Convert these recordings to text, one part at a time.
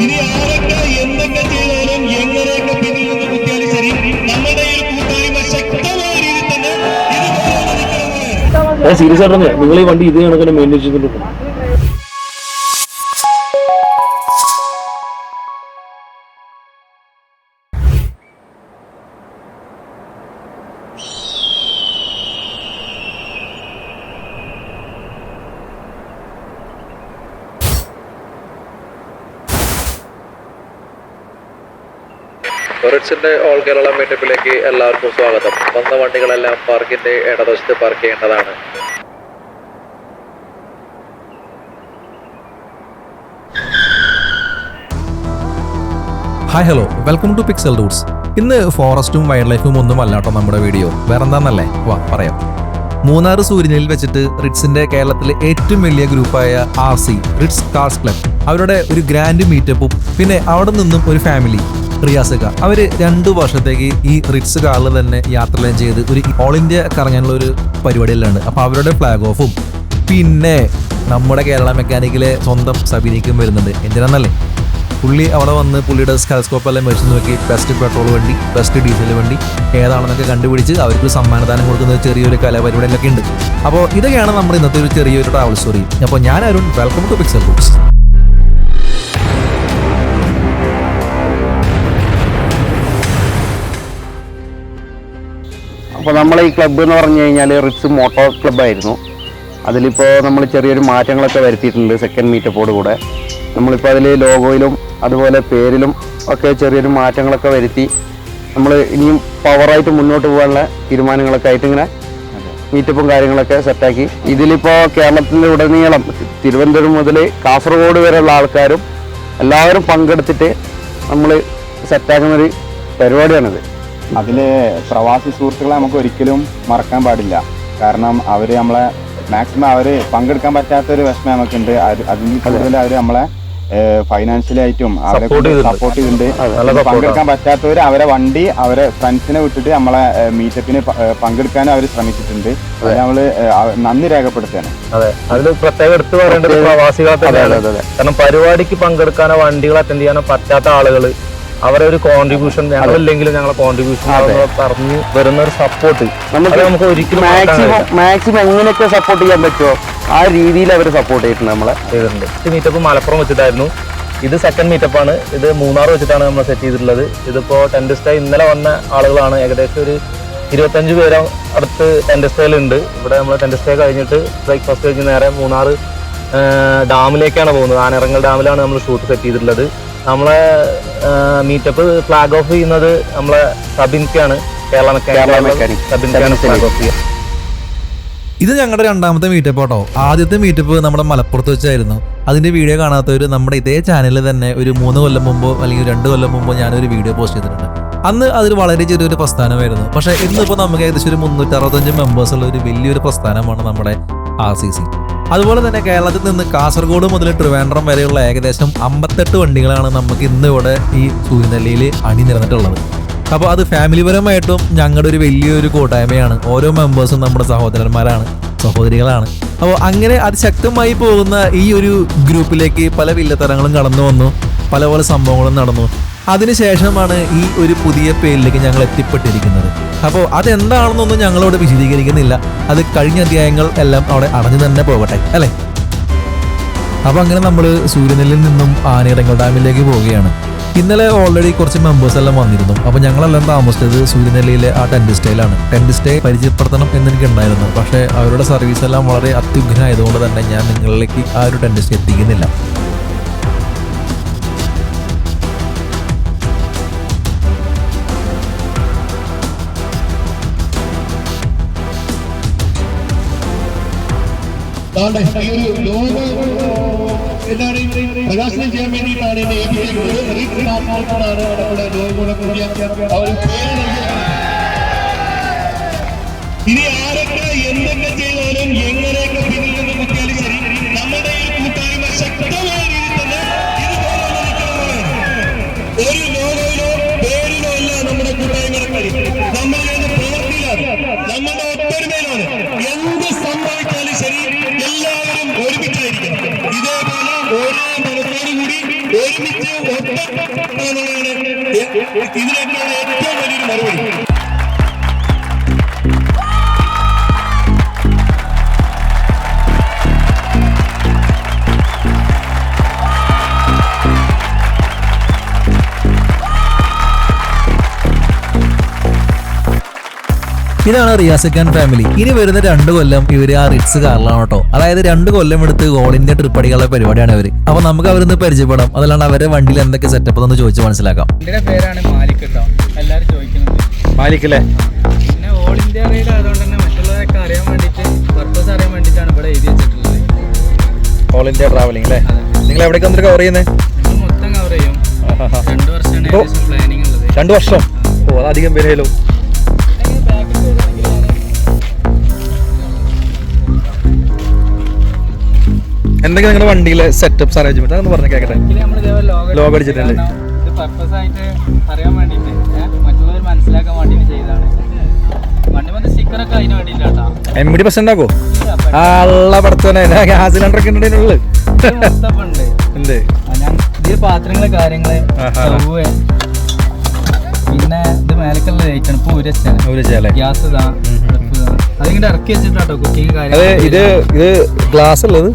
ഇനി ആരൊക്കെ എന്തൊക്കെ ചെയ്താലും എങ്ങനെയൊക്കെ പിന്നിൽ നിന്ന് കുത്തിയാലും ശരി. നമ്മുടെ തന്നെ സീരിയസ് ആയിട്ട് നിങ്ങൾ ഈ വണ്ടി ഇത് കണക്കിന് മെയിന്റെയിൻ ചെയ്തിട്ടുണ്ട് ഒറിറ്റ്സിന്റെ ഓൾ കേരള മീറ്റപ്പിലേക്ക് എല്ലാവർക്കും സ്വാഗതം. വന്ന വണ്ടികളെല്ലാം പാർക്കിന്റെ ഇടതുവശത്ത് പാർക്ക് ചെയ്യേണ്ടതാണ്. Hi hello welcome to pixel roots ഇന്ന് ഫോറസ്റ്റും വൈൽഡ് ലൈഫും ഒന്നും അല്ലാട്ടോ നമ്മുടെ വീഡിയോ. വേറെ എന്താന്നല്ലേ വാ പറയാം. മൂന്നാർ സൂര്യനിൽ വെച്ചിട്ട് റിറ്റ്സിന്റെ കേരളത്തിലെ ഏറ്റവും വലിയ ഗ്രൂപ്പായ R C Ritz cars club. അവരുടെ ഒരു ഗ്രാൻഡ് മീറ്റപ്പും പിന്നെ അവിടെ നിന്നും ഒരു ഫാമിലി റിയാസക. അവർ രണ്ടു വർഷത്തേക്ക് ഈ റിറ്റ്സ് കാറിൽ തന്നെ യാത്രയെല്ലാം ചെയ്ത് ഒരു ഓൾ ഇന്ത്യ കറങ്ങാനുള്ള ഒരു പരിപാടിയിലാണ്. അപ്പൊ അവരുടെ ഫ്ലാഗ് ഓഫും പിന്നെ നമ്മുടെ കേരള മെക്കാനിക്കിലെ സ്വന്തം സബിനിക്കും വരുന്നുണ്ട്. എന്തിനാന്നല്ലേ? പുള്ളി അവിടെ വന്ന് പുള്ളിയുടെ സ്കാൽസ്കോപ്പ് എല്ലാം മേടിച്ച് നോക്കി. ബെസ്റ്റ് പെട്രോൾ വണ്ടി ബെസ്റ്റ് ഡീസൽ വണ്ടി. ഏതാണെന്നൊക്കെ കണ്ടുപിടിച്ച് അവർക്ക് സമ്മാനദാനം കൊടുക്കുന്ന ചെറിയൊരു കലാപരിപാടികളൊക്കെ ഉണ്ട്. അപ്പോൾ ഇതൊക്കെയാണ് നമ്മുടെ ഇന്നത്തെ ഒരു ചെറിയൊരു ട്രാവൽ സ്റ്റോറി അപ്പോൾ ഞാൻ Arun welcome to pixel books അപ്പോൾ നമ്മളെ ഈ ക്ലബ്ബ് എന്ന് പറഞ്ഞു കഴിഞ്ഞാൽ റിപ്സ് മോട്ടോർ ക്ലബ്ബായിരുന്നു അതിലിപ്പോൾ നമ്മൾ ചെറിയൊരു മാറ്റങ്ങളൊക്കെ വരുത്തിയിട്ടുണ്ട് സെക്കൻഡ് മീറ്റപ്പോട് കൂടെ. നമ്മളിപ്പോൾ അതിൽ ലോഗോയിലും അതുപോലെ പേരിലും ഒക്കെ ചെറിയൊരു മാറ്റങ്ങളൊക്കെ വരുത്തി നമ്മൾ ഇനിയും പവറായിട്ട് മുന്നോട്ട് പോകാനുള്ള തീരുമാനങ്ങളൊക്കെ ആയിട്ട് ഇങ്ങനെ മീറ്റപ്പും കാര്യങ്ങളൊക്കെ സെറ്റാക്കി ഇതിലിപ്പോൾ കേരളത്തിന്റെ ഉടനീളം തിരുവനന്തപുരം മുതൽ കാസർഗോഡ് വരെയുള്ള ആൾക്കാരും എല്ലാവരും പങ്കെടുത്തിട്ട് നമ്മൾ സെറ്റാക്കുന്നൊരു പരിപാടിയാണിത്. അതിൽ പ്രവാസി സുഹൃത്തുക്കളെ നമുക്ക് ഒരിക്കലും മറക്കാൻ പാടില്ല. കാരണം അവർ നമ്മളെ മാക്സിമം അവർ പങ്കെടുക്കാൻ പറ്റാത്തൊരു വിഷമം നമുക്കുണ്ട്. അത് അതിൽ കൂടുതൽ അവർ നമ്മളെ ഫൈനാൻഷ്യലി ആയിട്ടും അവരെ സപ്പോർട്ട് ചെയ്തിട്ടുണ്ട്. പങ്കെടുക്കാൻ പറ്റാത്തവർ അവരെ വണ്ടി അവരെ ഫ്രണ്ട്സിനെ വിട്ടിട്ട് നമ്മളെ മീറ്റപ്പിന് പങ്കെടുക്കാനും അവർ ശ്രമിച്ചിട്ടുണ്ട്. അത്. നമ്മൾ നന്ദി രേഖപ്പെടുത്തുകയാണ്. അതെ. അതിൽ പ്രത്യേകം എടുത്തു പറയേണ്ടത് പ്രവാസികളെ. കാരണം പരിപാടിക്ക് പങ്കെടുക്കാനോ വണ്ടികൾ അറ്റൻഡ് ചെയ്യാനോ പറ്റാത്ത ആളുകൾ അവരെ ഒരു കോൺട്രിബ്യൂഷൻ ഞങ്ങളില്ലെങ്കിലും ഞങ്ങളെ കോൺട്രിബ്യൂഷൻ പറഞ്ഞു വരുന്ന ഒരു സപ്പോർട്ട് നമുക്ക് നമുക്ക് ഒരിക്കലും മാക്സിമം മാക്സിമം എങ്ങനെയൊക്കെ സപ്പോർട്ട് ചെയ്യാൻ പറ്റുമോ? ആ രീതിയിൽ അവർ സപ്പോർട്ട് ചെയ്തിട്ടുണ്ട് നമ്മളെ. ചെയ്തിട്ടുണ്ട്. മീറ്റപ്പ് മലപ്പുറം വെച്ചിട്ടായിരുന്നു. ഇത് സെക്കൻഡ് മീറ്റപ്പ് ആണ്. ഇത് മൂന്നാർ വെച്ചിട്ടാണ് നമ്മൾ സെറ്റ് ചെയ്തിട്ടുള്ളത്. ഇതിപ്പോ ടെൻഡസ്റ്റ സ്റ്റേ ഇന്നലെ വന്ന ആളുകളാണ്. ഏകദേശം ഒരു ഇരുപത്തഞ്ച് പേര് അടുത്ത് ടെൻഡസ്റ്റയിലുണ്ട് സ്റ്റേയിലുണ്ട് ഇവിടെ നമ്മൾ ടെൻഡസ്റ്റേ കഴിഞ്ഞിട്ട് ബ്രേക്ക്ഫാസ്റ്റ് കഴിഞ്ഞ് നേരെ മൂന്നാർ ഡാമിലേക്കാണ് പോകുന്നത്. ആനിറങ്ങൽ ഡാമിലാണ് നമ്മൾ ഷൂട്ട് സെറ്റ് ചെയ്തിട്ടുള്ളത്. നമ്മളെ മീറ്റപ്പ് ഫ്ലാഗ് ഓഫ് ചെയ്യുന്നത് നമ്മളെ സബിൻക്കാണ്. Kerala Kerala mechanic mechanic. സബിൻക്കാണ് flag off ചെയ്യുക. ഇത് ഞങ്ങളുടെ രണ്ടാമത്തെ മീറ്റപ്പ് കേട്ടോ ആദ്യത്തെ മീറ്റപ്പ് നമ്മുടെ മലപ്പുറത്ത് വെച്ചായിരുന്നു. അതിന്റെ വീഡിയോ കാണാത്തവർ നമ്മുടെ ഇതേ ചാനലിൽ തന്നെ ഒരു മൂന്ന് കൊല്ലം മുമ്പോ അല്ലെങ്കിൽ രണ്ട് കൊല്ലം മുമ്പോ ഞാനൊരു വീഡിയോ പോസ്റ്റ് ചെയ്തിട്ടുണ്ട്. അന്ന് അതൊരു വളരെ ചെറിയൊരു പ്രസ്ഥാനമായിരുന്നു. പക്ഷേ ഇന്നിപ്പോൾ നമുക്ക് ഏകദേശം ഒരു മുന്നൂറ്റി അറുപത്തഞ്ച് മെമ്പേഴ്സ് ഉള്ള ഒരു വലിയൊരു പ്രസ്ഥാനമാണ് നമ്മുടെ ആർ സി സി. അതുപോലെ തന്നെ കേരളത്തിൽ നിന്ന് കാസർഗോഡ് മുതൽ ട്രിവാൻഡ്രം വരെയുള്ള ഏകദേശം അമ്പത്തെട്ട് വണ്ടികളാണ് നമുക്ക് ഇന്ന് ഇവിടെ ഈ സൂര്യനെല്ലിയിൽ അണിനിരന്നിട്ടുള്ളത്. അപ്പോൾ അത് ഫാമിലിപരമായിട്ടും ഞങ്ങളുടെ ഒരു വലിയൊരു കൂട്ടായ്മയാണ്. ഓരോ മെമ്പേഴ്സും നമ്മുടെ സഹോദരന്മാരാണ് സഹോദരികളാണ്. അപ്പോൾ അങ്ങനെ അതിശക്തമായി പോകുന്ന ഈ ഒരു ഗ്രൂപ്പിലേക്ക് പല വില്ലത്തരങ്ങളും കടന്നു വന്നു. പല പല സംഭവങ്ങളും നടന്നു. അതിനുശേഷമാണ് ഈ ഒരു പുതിയ പേരിലേക്ക് ഞങ്ങൾ എത്തിപ്പെട്ടിരിക്കുന്നത്. അപ്പോൾ അതെന്താണെന്നൊന്നും ഞങ്ങളോട് വിശദീകരിക്കുന്നില്ല. അത് കഴിഞ്ഞ അധ്യായങ്ങൾ എല്ലാം അവിടെ അടഞ്ഞു തന്നെ പോകട്ടെ അല്ലേ? അപ്പോൾ അങ്ങനെ നമ്മൾ സൂര്യനെല്ലിൽ നിന്നും ആനയിടങ്ങൾ ഡാമിലേക്ക് പോവുകയാണ്. ഇന്നലെ ഓൾറെഡി കുറച്ച് മെമ്പേഴ്സ് എല്ലാം വന്നിരുന്നു. അപ്പൊ ഞങ്ങളെല്ലാം താമസിച്ചത് സൂര്യനെല്ലിയിലെ ആ ടെന്റ് സ്റ്റേയിലാണ് ടെന്റ് സ്റ്റേ പരിചയപ്പെടുത്തണം എന്ന് ഉണ്ടായിരുന്നു പക്ഷേ അവരുടെ സർവീസ് എല്ലാം വളരെ അത്യുഗ്രനായതുകൊണ്ട് തന്നെ ഞാൻ നിങ്ങളിലേക്ക് ആ ഒരു ടെന്റ് സ്റ്റേ എത്തിക്കുന്നില്ല. ദാണ്ടെ ഈ ഒരു ലോഗോ എന്താണ് പ്രകാശനം ചെയ്യാൻ വേണ്ടിയിട്ടാണ് എന്നെ ഏൽപ്പിച്ചിരിക്കുന്നത് കാർട്ടൂണാണ് നമ്മുടെ ലോഗോയുടെ പുതിയ ആ ഒരു പേര്. ഇനി ഇതിനൊക്കെയാണ് ഏറ്റവും വലിയൊരു മറുപടി. ഇതാണ് റിയാസ് ഖാൻ ഫാമിലി ഇനി വരുന്ന രണ്ട് കൊല്ലം ഇവർ ആ റിറ്റ്സ് കാറിലാണ് കേട്ടോ. അതായത് രണ്ട് കൊല്ലം എടുത്ത് ഓൾ ഇന്ത്യ ട്രിപ്പ് അടിക്കാനുള്ള പരിപാടിയാണ് ഇവർ. അപ്പൊ നമുക്ക് അവരൊന്ന് പരിചയപ്പെടാം. അതല്ലാണ്ട് അവരുടെ വണ്ടിയിൽ എന്തൊക്കെ സെറ്റപ്പ് എന്ന് ചോദിച്ച് മനസ്സിലാക്കാം. എന്റെ പേരാണ് മാലിക് കേട്ടോ പിന്നെ ഓൾ ഇന്ത്യ റെയിൽ ആയതുകൊണ്ട് തന്നെ മറ്റുള്ളവരൊക്കെ അറിയാൻ വേണ്ടിയിട്ട് പർപ്പസ് അറിയാൻ വേണ്ടിട്ടാണ് ഇവിടെ എഴുതി വെച്ചിട്ടുള്ളത്. ഓൾ ഇന്ത്യ ട്രാവലിംഗ് അല്ലേ നിങ്ങൾ എവിടേക്ക് വന്നിട്ട് കവർ ചെയ്യുന്നത് മൊത്തം കവർ ചെയ്യും. രണ്ട് വർഷമാണ് ഇപ്പോ- ഏകദേശം പ്ലാനിങ് ഉള്ളത്. രണ്ട് വർഷം? ഓ അത് അധികം പേരേലോ. എന്തൊക്കെ നിങ്ങളുടെ വണ്ടിയിലെ സെറ്റപ്പ് അറേഞ്ച്മെന്റ് അതൊന്ന് പറഞ്ഞു കേക്കട്ടെ? ലോഗോ അടിച്ചിട്ടുണ്ട്. എം ഡി ബസ് ഉണ്ടാക്കോ? അള്ള പടത്തോനെ ഗ്യാസ് സിലിണ്ടർ ഒക്കെ പാത്രങ്ങൾ കാര്യങ്ങൾ. പിന്നെ ഇത് മേലക്കുള്ള ലൈറ്റാണ് ഇപ്പൊ ഉരച്ചാണ് ഒരു ഗ്യാസ്. അതിങ്ങനെ ഇറക്കി വെച്ചിട്ടാട്ടോ കുക്കിങ് അതെ ഇത് ഇത് ഗ്ലാസ് ഉള്ളത്.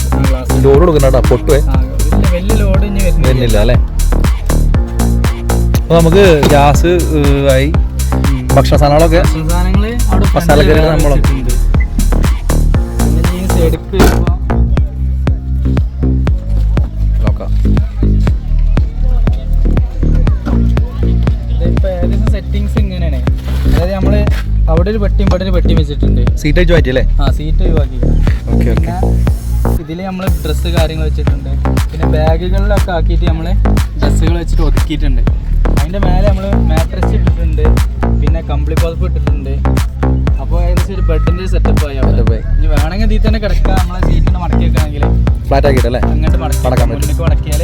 ലോഡ് കൊടുക്കണ്ടാ പൊട്ടുവേ. വലിയ ലോഡ് ഇനി വരുന്നില്ല. അല്ലേ? അപ്പൊ നമുക്ക് ഗ്യാസ് ആയി. ഭക്ഷണ സാധനങ്ങളൊക്കെ. ഭക്ഷണ സാധനങ്ങൾ അവിടെ ഒരു പെട്ടിയും ഇവിടെ ഒരു പെട്ടിയും വെച്ചിട്ടുണ്ട്. സീറ്റ് അയച്ചു അല്ലേ ആ സീറ്റ് ഒഴിവാക്കി ഓക്കെ ഓക്കെ. പിന്നെ ഇതിൽ നമ്മൾ ഡ്രസ്സ് കാര്യങ്ങൾ വെച്ചിട്ടുണ്ട്. പിന്നെ ബാഗുകളിലൊക്കെ ആക്കിയിട്ട് നമ്മൾ ഡ്രസ്സുകൾ വെച്ചിട്ട് ഒതുക്കിയിട്ടുണ്ട്. അതിന്റെ മേലെ നമ്മൾ മാട്രസ് ഇട്ടിട്ടുണ്ട്. പിന്നെ കമ്പിളി പതിപ്പ് ഇട്ടിട്ടുണ്ട്. അപ്പോൾ ഏകദേശം ഒരു ബെഡിന്റെ സെറ്റപ്പ് ആയി അവിടെ. ഇനി വേണമെങ്കിൽ ഇതിൽ തന്നെ കിടക്കാം. നമ്മളെ സീറ്റിന് മടക്കി വെക്കണമെങ്കിൽ ഫ്ലാറ്റ് ആക്കിയിട്ടല്ലേ? അങ്ങോട്ട് മടക്കി. മടക്കാൻ മടക്കിയാൽ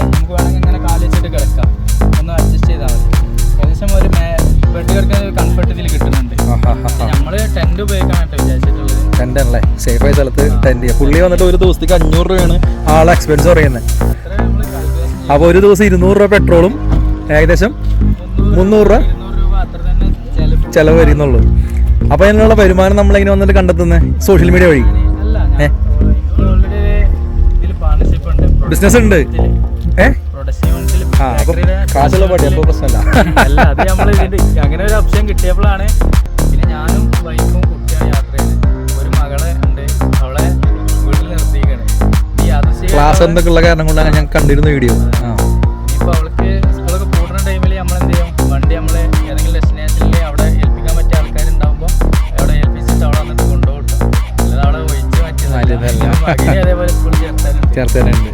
ടെന്റ് സേഫ് ആയ സ്ഥലത്ത് ടെന്റ് ചെയ്യുക പുള്ളി വന്നിട്ട് ഒരു ദിവസത്തേക്ക് അഞ്ഞൂറ് രൂപയാണ് ആളെ എക്സ്പെൻസ് പറയുന്നത്. നമ്മൾ അപ്പോൾ ഒരു ദിവസം ഇരുന്നൂറ് രൂപ പെട്രോളും ഏകദേശം മുന്നൂറ് രൂപ ചെലവ് വരുന്നുള്ളൂ. അപ്പോൾ അതിനുള്ള വരുമാനം നമ്മളിങ്ങനെ വന്നിട്ട് കണ്ടെത്തുന്നത് സോഷ്യൽ മീഡിയ വഴി. ബിസിനസ് ഉണ്ട്. നമ്മൾ അങ്ങനെ ഒരു ഓപ്ഷൻ കിട്ടിയപ്പോഴാണ് പിന്നെ ഞാനും വൈഫും ക്ലാസ് എന്തൊക്കെയുള്ള കാരണം കൊണ്ടാണ് ഞാൻ കണ്ടിരുന്ന വീഡിയോ ആ. അവൾക്ക് സ്കൂളൊക്കെ കൂടുന്ന ടൈമിൽ നമ്മൾ എന്ത് ചെയ്യും? വണ്ടി നമ്മൾ ഏതെങ്കിലും ഡെസ്റ്റിനേഷനിൽ അവിടെ ഏൽപ്പിക്കാൻ പറ്റിയ ആൾക്കാരുണ്ടാകുമ്പോൾ അവിടെ ഏൽപ്പിച്ചിട്ട് അവിടെ വന്നിട്ട് കൊണ്ടുപോകും അല്ലാതെ അവിടെ ഒഴിച്ച് മാറ്റിയതല്ല. മാറ്റിയതല്ല അതേപോലെ സ്കൂളിൽ ചേർത്താനുണ്ട് ചേർത്തേനുണ്ട്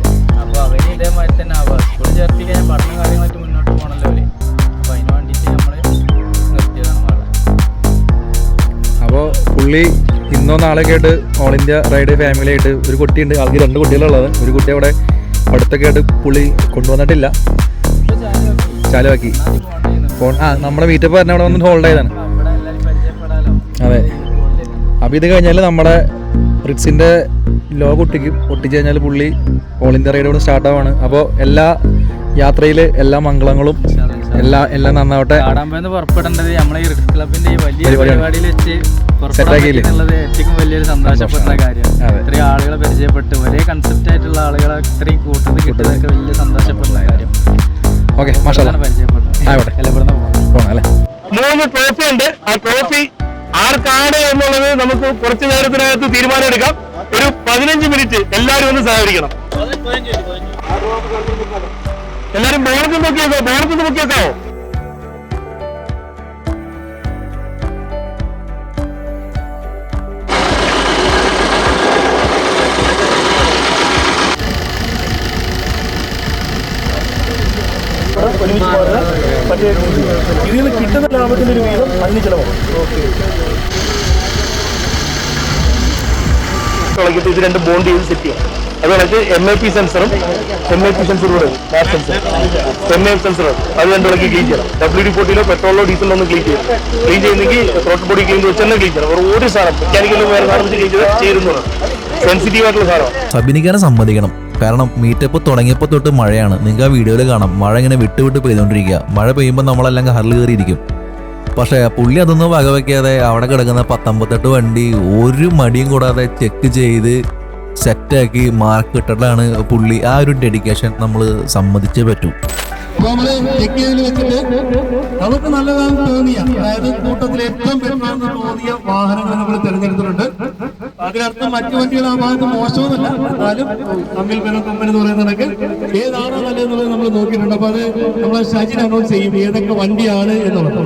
ഇന്നോ നാളെയൊക്കെ ഓൾ ഇന്ത്യ റൈഡ് ഫാമിലി ആയിട്ട് ഒരു കുട്ടിയുണ്ട്. ആൾക്ക് രണ്ട് കുട്ടികളുള്ളത്. ഒരു കുട്ടി അവിടെ അടുത്തൊക്കെ ആയിട്ട് പുളി കൊണ്ടുവന്നിട്ടില്ല. ചാലുവാക്കി. ഫോൺ ആ നമ്മുടെ വീട്ടിൽ പറഞ്ഞ അവിടെ വന്ന് ഹോൾഡ് ചെയ്താണ് അതെ. അപ്പോൾ ഇത് കഴിഞ്ഞാൽ നമ്മുടെ റിക്സിന്റെ ലോ കുട്ടിക്ക് ഒട്ടിച്ച് കഴിഞ്ഞാൽ പുള്ളി ഓൾ ഇന്ത്യ റൈഡ് സ്റ്റാർട്ട് ആവാണ്. അപ്പോൾ എല്ലാ യാത്രയിലെ എല്ലാ മംഗളങ്ങളും എല്ലാ എല്ലാം നന്നാവട്ടെ. കാടാമ്പെന്ന് പുറപ്പെടേണ്ടത് നമ്മളെ ഈ റിഡ്സ് ക്ലബിന്റെ ഈ വലിയ. പരിപാടിയിൽ വെച്ച് സെറ്റാക്കിയില്ലേ? ഏറ്റവും വലിയൊരു സന്തോഷപ്പെടുന്ന കാര്യം അതെ. ഇത്രയും ആളുകളെ പരിചയപ്പെട്ട്. ഒരേ കൺസെപ്റ്റ് ആയിട്ടുള്ള ആളുകളെ ഇത്രയും കൂട്ടത്തിൽ കിട്ടുന്നതൊക്കെ വലിയ സന്തോഷപ്പെടുന്ന കാര്യം. ഓക്കെ മൂന്ന് ട്രോഫി ഉണ്ട്. ആ ട്രോഫി ആർക്കാണ് എന്നുള്ളത് നമുക്ക് കുറച്ചു നേരത്തിനകത്ത് തീരുമാനമെടുക്കാം ഒരു പതിനഞ്ച് മിനിറ്റ് എല്ലാവരും ഒന്ന് സഹകരിക്കണം. എല്ലാരും ബോണത്തിൽ നോക്കിയേക്കോ ബോണത്തിൽ നോക്കിയേക്കോ ഇതിൽ നിന്ന് കിട്ടുന്ന ലാഭത്തിന്റെ ഒരു വീതം അതിന് ചിലവാണ്. ഓക്കെ. രണ്ട് ബോണ്ട് ചെയ്ത് സെറ്റ് ചെയ്യാം. അത് കണക്ക് എം ഐ പി സെൻസറും എം ഐ പി സെൻസറും കൂടെ gas sensor M I sensor അത് രണ്ട് ഇളക്കി ക്ലീൻ ചെയ്യണം. ഡബ്ല്യു ഡി ഫോർട്ടിയിലോ പെട്രോളിലോ ഡീസലിലോ ഒന്ന് ക്ലീൻ ചെയ്യണം ക്ലീൻ ചെയ്യുന്നെങ്കിൽ ത്രോട്ട് ബോഡി ക്ലീൻ വെച്ച് തന്നെ ക്ലീൻ ചെയ്യണം. ഒരു സാധനം. മെക്കാനിക്കലും വേറെ സാധനം ക്ലീൻ ചെയ്ത് ചെയ്യുന്നതാണ് സെൻസിറ്റീവ് ആയിട്ടുള്ള സാധനം അഭിനയിക്കാനും സമ്മതിക്കണം. കാരണം മീറ്റപ്പ് തുടങ്ങിയപ്പോൾ തൊട്ട് മഴയാണ്. നിങ്ങൾക്ക് ആ വീഡിയോയിൽ കാണാം. മഴ ഇങ്ങനെ വിട്ട് വിട്ട് പെയ്തുകൊണ്ടിരിക്കുക. മഴ പെയ്യുമ്പോൾ നമ്മളെല്ലാം ഹറിൽ കയറിയിരിക്കും. പക്ഷേ പുള്ളി അതൊന്നും വകവയ്ക്കാതെ അവിടെ കിടക്കുന്ന പത്തൊമ്പത്തെട്ട് വണ്ടി ഒരു മടിയും കൂടാതെ ചെക്ക് ചെയ്ത് സെറ്റാക്കി മാർക്ക് കിട്ടേണ്ടതാണ് പുള്ളി ആ ഒരു ഡെഡിക്കേഷൻ നമ്മൾ സമ്മതിച്ചേ പറ്റൂ. ചെക്ക് ചെയ്തതിൽ വെച്ചിട്ട് നമുക്ക് നല്ലതാണ് തോന്നിയ. അതായത് കൂട്ടത്തിൽ ഏറ്റവും ബെറ്ററാണെന്ന് തോന്നിയ വാഹനങ്ങൾ നമ്മൾ തിരഞ്ഞെടുത്തിട്ടുണ്ട്. അതിനർത്ഥം മറ്റു വണ്ടികൾ ആ ഭാഗത്ത് മോശമൊന്നുമല്ല എന്നാലും തമ്മിൽ ബലം കമ്പനി എന്ന് പറയുന്ന കണക്ക് ഏതാണോ നല്ലതെന്നുള്ളത് നമ്മൾ നോക്കിയിട്ടുണ്ട്. അപ്പൊ അത് നമ്മൾ ഷജിൻ അനൗൺസ് ചെയ്യും ഏതൊക്കെ വണ്ടിയാണ് എന്നുള്ളത്.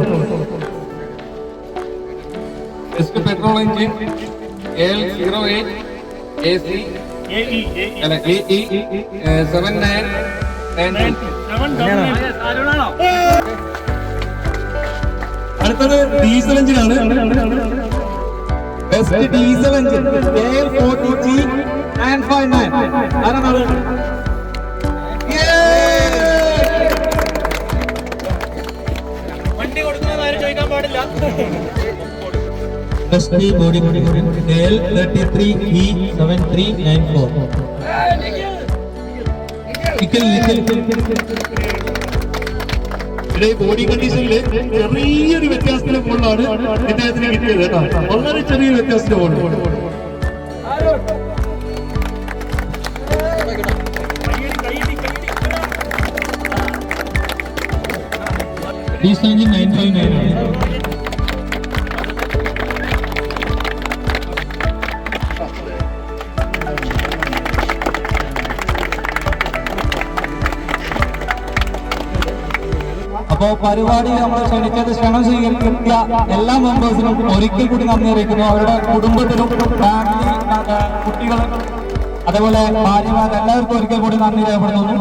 Petrol engine L zero eight A C അല്ല A E seven nine nine അടുത്തത് ഡീസൽ എഞ്ചിനാണ് best diesel engine air forty G nine five nine ആരാണ് വണ്ടി കൊടുക്കുന്നത് ആരും ചോദിക്കാൻ three seven three nine four ഇവിടെ ബോഡി കണ്ടീഷനിൽ ചെറിയൊരു വ്യത്യാസത്തിന് മുകളിലാണ് ഇദ്ദേഹത്തിന് കിട്ടിയത് കേട്ടോ. വളരെ ചെറിയ വ്യത്യാസത്തിന് മുകളിൽ diesel engine nine five nine ആണ്. അപ്പോ പരിപാടി നമ്മൾ ക്ഷണിച്ചത് ക്ഷണം സ്വീകരിച്ച എല്ലാ മെമ്പേഴ്സിനും ഒരിക്കൽ കൂടി നന്ദി അറിയിക്കുന്നു. അവരുടെ കുടുംബത്തിനും ഫാമിലി കുട്ടികൾ അതേപോലെ ഭാര്യമാർ എല്ലാവർക്കും ഒരിക്കൽ കൂടി നന്ദി രേഖപ്പെടുത്തുന്നു.